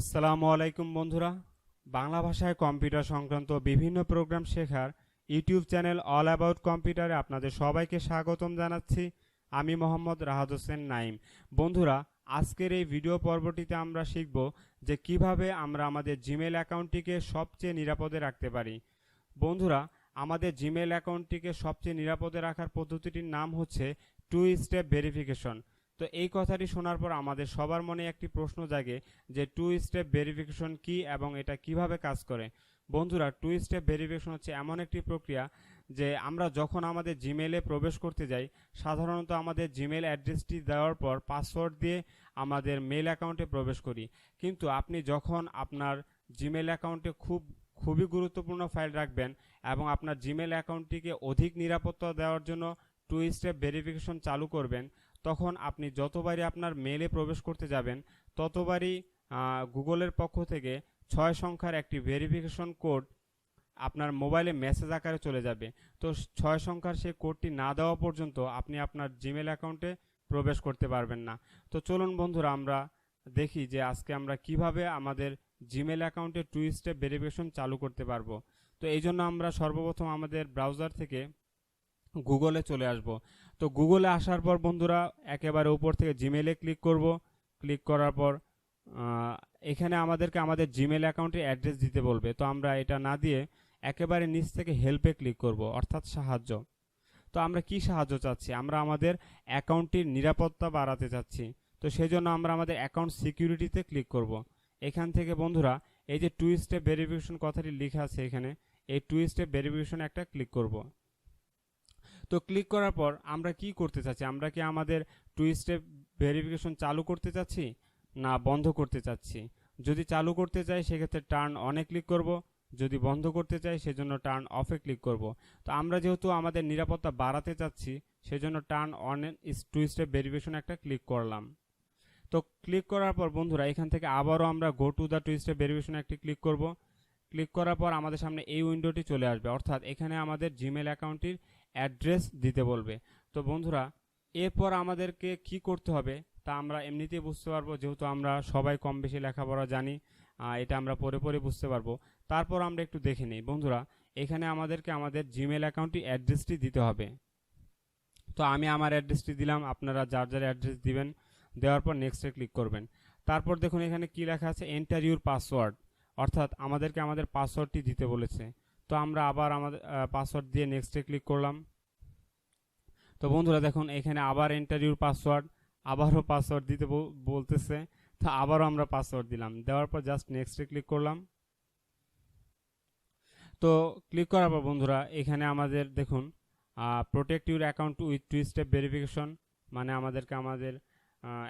আসসালামু আলাইকুম বন্ধুরা। বাংলা ভাষায় কম্পিউটার সংক্রান্ত বিভিন্ন প্রোগ্রাম শেখার ইউটিউব চ্যানেল অল অ্যাবাউট কম্পিউটারে আপনাদের সবাইকে স্বাগতম জানাচ্ছি। আমি মোহাম্মদ রাহাত হোসেন নাইম বন্ধুরা, আজকের এই ভিডিও পর্বটিতে আমরা শিখব যে কীভাবে আমরা আমাদের জিমেল অ্যাকাউন্টটিকে সবচেয়ে নিরাপদে রাখতে পারি। বন্ধুরা, আমাদের জিমেল অ্যাকাউন্টটিকে সবচেয়ে নিরাপদে রাখার পদ্ধতিটির নাম হচ্ছে টু স্টেপ ভেরিফিকেশন তো এই কথাটি শোনার পর আমাদের সবার মনে একটি প্রশ্ন জাগে যে টু স্টেপ ভেরিফিকেশন কি এবং এটা কীভাবে কাজ করে? বন্ধুরা টু স্টেপ ভেরিফিকেশন হচ্ছে এমন একটি প্রক্রিয়া যে আমরা যখন আমাদের জিমেলে প্রবেশ করতে যাই, সাধারণত আমাদের জিমেল অ্যাড্রেসটি দেওয়ার পর পাসওয়ার্ড দিয়ে আমাদের মেল অ্যাকাউন্টে প্রবেশ করি। কিন্তু আপনি যখন আপনার জিমেল অ্যাকাউন্টে খুব, খুবই গুরুত্বপূর্ণ ফাইল রাখবেন এবং আপনার জিমেল অ্যাকাউন্টটিকে অধিক নিরাপত্তা দেওয়ার জন্য টু স্টেপ ভেরিফিকেশন চালু করবেন তখন আপনি যতবারই আপনার মেলে প্রবেশ করতে যাবেন, ততবারই গুগলের পক্ষ থেকে ছয় সংখ্যার একটি ভেরিফিকেশন কোড আপনার মোবাইলে মেসেজ আকারে চলে যাবে। তো ছয় সংখ্যার সেই কোডটি না দেওয়া পর্যন্ত আপনি আপনার জিমেল অ্যাকাউন্টে প্রবেশ করতে পারবেন না। তো চলুন বন্ধুরা, আমরা দেখি যে আজকে আমরা কীভাবে আমাদের জিমেল অ্যাকাউন্টে টু স্টেপ ভেরিফিকেশন চালু করতে পারব। তো এই জন্য আমরা সর্বপ্রথম আমাদের ব্রাউজার থেকে গুগলে চলে আসব। তো গুগলে আসার পর বন্ধুরা, একেবারে উপর থেকে জিমেলে ক্লিক করব। ক্লিক করার পর এখানে আমাদেরকে আমাদের জিমেল অ্যাকাউন্টের অ্যাড্রেস দিতে বলবে। তো আমরা এটা না দিয়ে একেবারে নিচ থেকে হেল্পে ক্লিক করব, অর্থাৎ সাহায্য। তো আমরা কি সাহায্য চাচ্ছি? আমরা আমাদের অ্যাকাউন্টটির নিরাপত্তা বাড়াতে চাচ্ছি। তো সেই জন্য আমরা আমাদের অ্যাকাউন্ট সিকিউরিটিতে ক্লিক করব। এখান থেকে বন্ধুরা, এই যে টু স্টেপ ভেরিফিকেশন কথাটি লেখা আছে এখানে, এই টু স্টেপ ভেরিফিকেশন একটা ক্লিক করব। তো ক্লিক করার পর আমরা কি করতে চাচ্ছি? আমরা কি আমাদের টু স্টেপ ভেরিফিকেশন চালু করতে চাচ্ছি? না, বন্ধ করতে চাচ্ছি। যদি চালু করতে চাই সেক্ষেত্রে টার্ন অনে ক্লিক করব। যদি বন্ধ করতে চাই সেজন্য টার্ন অফে ক্লিক করব। তো আমরা যেহেতু আমাদের নিরাপত্তা বাড়াতে চাচ্ছি, সেজন্য turn on two step verification একটা ক্লিক করলাম। তো ক্লিক করার পর বন্ধুরা, এখান থেকে আবারও আমরা go to the two step verification একটি ক্লিক করব। ক্লিক করার পর আমাদের সামনে এই উইন্ডোটি চলে আসবে। অর্থাৎ এখানে আমাদের জিমেল অ্যাকাউন্টটির অ্যাড্রেস দিতে বলবে। তো বন্ধুরা, এরপর আমাদেরকে কি করতে হবে তা আমরা এমনিতেই বুঝতে পারব, যেহেতু আমরা সবাই কম বেশি লেখাপড়া জানি এটা আমরা পরে পরে বুঝতে পারব। তারপর আমরা একটু দেখে নিই। বন্ধুরা, এখানে আমাদেরকে আমাদের জিমেল অ্যাকাউন্টটি অ্যাড্রেসটি দিতে হবে। তো আমি আমার অ্যাড্রেসটি দিলাম, আপনারা যার যার অ্যাড্রেস দিবেন, দেওয়ার পর নেক্সটে ক্লিক করবেন। তারপর দেখুন এখানে কি লেখা আছে? এন্টার ইউর পাসওয়ার্ড অর্থাৎ আমাদেরকে আমাদের পাসওয়ার্ডটি দিতে বলেছে। তো আমরা আবার আমাদের পাসওয়ার্ড দিয়ে নেক্সটে ক্লিক করলাম। তো বন্ধুরা দেখুন, এখানে আবার এন্টার ইউর পাসওয়ার্ড আবারও পাসওয়ার্ড দিতে বলতেছে। তো আবারও আমরা পাসওয়ার্ড দিলাম। দেওয়ার পর জাস্ট নেক্সটে ক্লিক করলাম। তো ক্লিক করার পর বন্ধুরা, এখানে আমাদের দেখুন protect your account with two step verification মানে আমাদেরকে আমাদের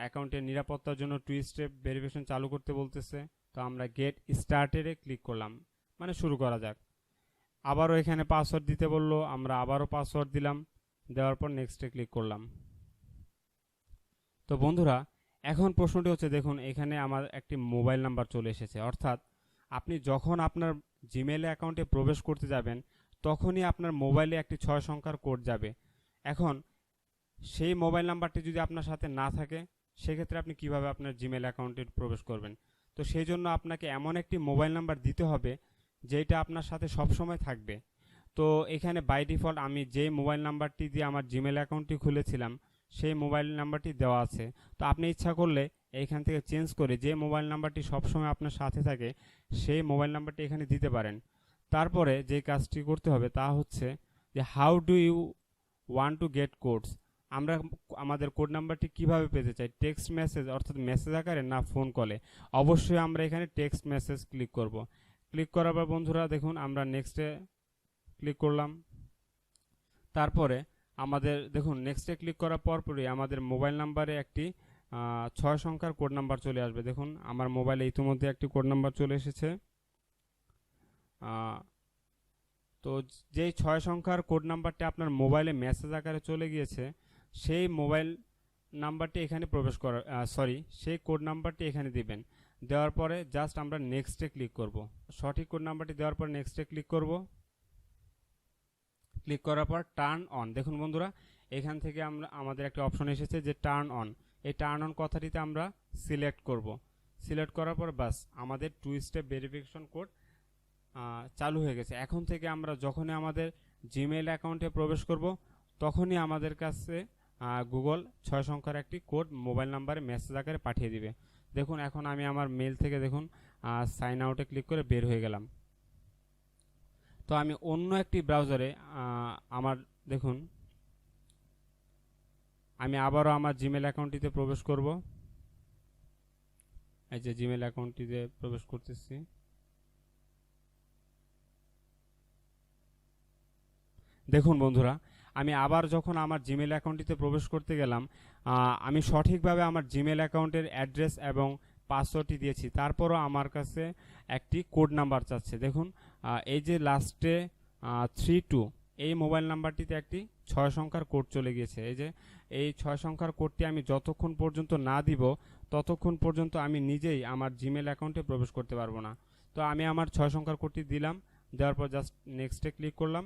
অ্যাকাউন্টের নিরাপত্তার জন্য টু স্টেপ ভেরিফিকেশন চালু করতে বলতেছে। তো আমরা গেট স্টার্টেডে ক্লিক করলাম। মানে শুরু করা যাক। আবারও এখানে পাসওয়ার্ড দিতে বলল, আমরা আবারও পাসওয়ার্ড দিলাম, দেওয়ার পর নেক্সটে ক্লিক করলাম। তো বন্ধুরা, এখন প্রশ্নটি হচ্ছে, দেখুন, এখানে আমার একটি মোবাইল নাম্বার চলে এসেছে। অর্থাৎ আপনি যখন আপনার জিমেল অ্যাকাউন্টে প্রবেশ করতে যাবেন, তখনই আপনার মোবাইলে একটি ছয় সংখ্যার কোড যাবে। এখন, সেই মোবাইল নাম্বারটি যদি আপনার সাথে না থাকে, সেক্ষেত্রে আপনি কীভাবে আপনার জিমেল অ্যাকাউন্টে প্রবেশ করবেন? তো সেই জন্য আপনাকে এমন একটি মোবাইল নাম্বার দিতে হবে যেটা আপনার সাথে সবসময় থাকবে। তো এখানে বাই ডিফল্ট আমি যে মোবাইল নাম্বারটি দিয়ে আমার জিমেল অ্যাকাউন্টটি খুলেছিলাম, সেই মোবাইল নাম্বারটি দেওয়া আছে। তো আপনি ইচ্ছা করলে এইখান থেকে চেঞ্জ করে যে মোবাইল নাম্বারটি সবসময় আপনার সাথে থাকে, সেই মোবাইল নাম্বারটি এখানে দিতে পারেন। তারপরে যে কাজটি করতে হবে তা হচ্ছে যে how do you want to get codes আমরা আমাদের কোড নাম্বারটি কীভাবে পেতে চাই? টেক্সট মেসেজ অর্থাৎ মেসেজ আকারে না ফোন কলে অবশ্যই আমরা এখানে টেক্সট মেসেজ ক্লিক করব। ক্লিক করার পর বন্ধুরা দেখুন আমরা নেক্সটে ক্লিক করলাম। তারপরে আমাদের, দেখুন নেক্সটে ক্লিক করার পরপরই আমাদের মোবাইল নাম্বারে একটি ছয় সংখ্যার কোড নাম্বার চলে আসবে। দেখুন আমার মোবাইলে ইতিমধ্যে একটি কোড নাম্বার চলে এসেছে। তো যেই ছয় সংখ্যার কোড নাম্বারটি আপনার মোবাইলে মেসেজ আকারে চলে গিয়েছে, সেই মোবাইল নাম্বারটি এখানে প্রবেশ করা সরি সেই কোড নাম্বারটি এখানে দিবেন। দেওয়ার পরে জাস্ট আমরা নেক্সটে ক্লিক করব। সঠিক কোড নাম্বারটি দেওয়ার পর নেক্সটে ক্লিক করব। ক্লিক করার পর টার্ন অন দেখুন বন্ধুরা, এখান থেকে আমরা, আমাদের একটা অপশন এসেছে যে টার্ন অন এই টার্ন অন কথাটিতে আমরা সিলেক্ট করব। সিলেক্ট করার পর বাস আমাদের টু স্টেপ ভেরিফিকেশন কোড চালু হয়ে গেছে। এখন থেকে আমরা যখনই আমাদের জিমেইল অ্যাকাউন্টে প্রবেশ করব, তখনই আমাদের কাছে গুগল ছয় সংখ্যার একটি কোড মোবাইল নাম্বারে মেসেজ আকারে পাঠিয়ে দিবে। দেখুন, এখন আমি আমার মেল থেকে দেখুন সাইন আউটে ক্লিক করে বের হয়ে গেলাম। তো আমি অন্য একটি ব্রাউজারে আমার দেখুন, আমি আবারও আমার জিমেল অ্যাকাউন্টটিতে প্রবেশ করব। এই যে জিমেল অ্যাকাউন্টটিতে প্রবেশ করতেছি। দেখুন বন্ধুরা আমি আবার যখন আমার জিমেল অ্যাকাউন্টটিতে প্রবেশ করতে গেলাম আমি সঠিকভাবে আমার জিমেল অ্যাকাউন্টের অ্যাড্রেস এবং পাসওয়ার্ডটি দিয়েছি। তারপরও আমার কাছে একটি কোড নাম্বার চাচ্ছে। দেখুন এই যে লাস্টে থ্রি টু এই মোবাইল নাম্বারটিতে একটি ছয় সংখ্যার কোড চলে গিয়েছে। এই যে, এই ছয় সংখ্যার কোডটি আমি যতক্ষণ পর্যন্ত না দিব, ততক্ষণ পর্যন্ত আমি নিজেই আমার জিমেল অ্যাকাউন্টে প্রবেশ করতে পারব না। তো আমি আমার ছয় সংখ্যার কোডটি দিলাম, দেওয়ার পর জাস্ট নেক্সটে ক্লিক করলাম।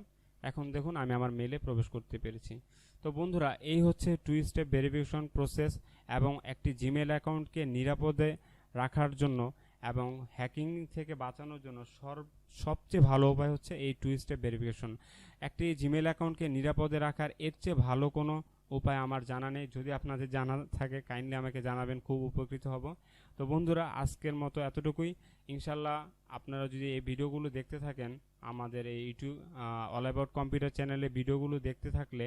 এখন দেখুন আমি আমার মেলে প্রবেশ করতে পেরেছি। তো বন্ধুরা, এই হচ্ছে টু স্টেপ ভেরিফিকেশন প্রসেস এবং একটি জিমেল অ্যাকাউন্টকে নিরাপদে রাখার জন্য এবং হ্যাকিং থেকে বাঁচানোর জন্য সর্ব সবচেয়ে ভালো উপায় হচ্ছে এই টু স্টেপ ভেরিফিকেশন একটি জিমেল অ্যাকাউন্টকে নিরাপদে রাখার এর চেয়ে ভালো কোনো উপায় আমার জানা নেই। যদি আপনাদের জানা থাকে কাইন্ডলি আমাকে জানাবেন, খুব উপকৃত হব। তো বন্ধুরা, আজকের মতো এতটুকুই। ইনশাল্লাহ আপনারা যদি এই ভিডিওগুলো দেখতে থাকেন, আমাদের এই ইউটিউব অল অ্যাবাউট কম্পিউটার চ্যানেলে ভিডিওগুলো দেখতে থাকলে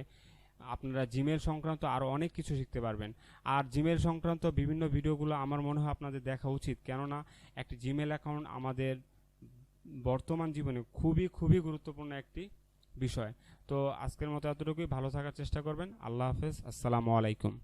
আপনারা জিমেল সংক্রান্ত আরও অনেক কিছু শিখতে পারবেন। আর জিমেল সংক্রান্ত বিভিন্ন ভিডিওগুলো আমার মনে হয় আপনাদের দেখা উচিত। কেননা, একটি জিমেল অ্যাকাউন্ট আমাদের বর্তমান জীবনে খুবই খুবই গুরুত্বপূর্ণ একটি বিষয়। তো আজকের মতো এতটুকুই। ভালো থাকার চেষ্টা করবেন। আল্লাহ হাফেজ। আসসালামু আলাইকুম।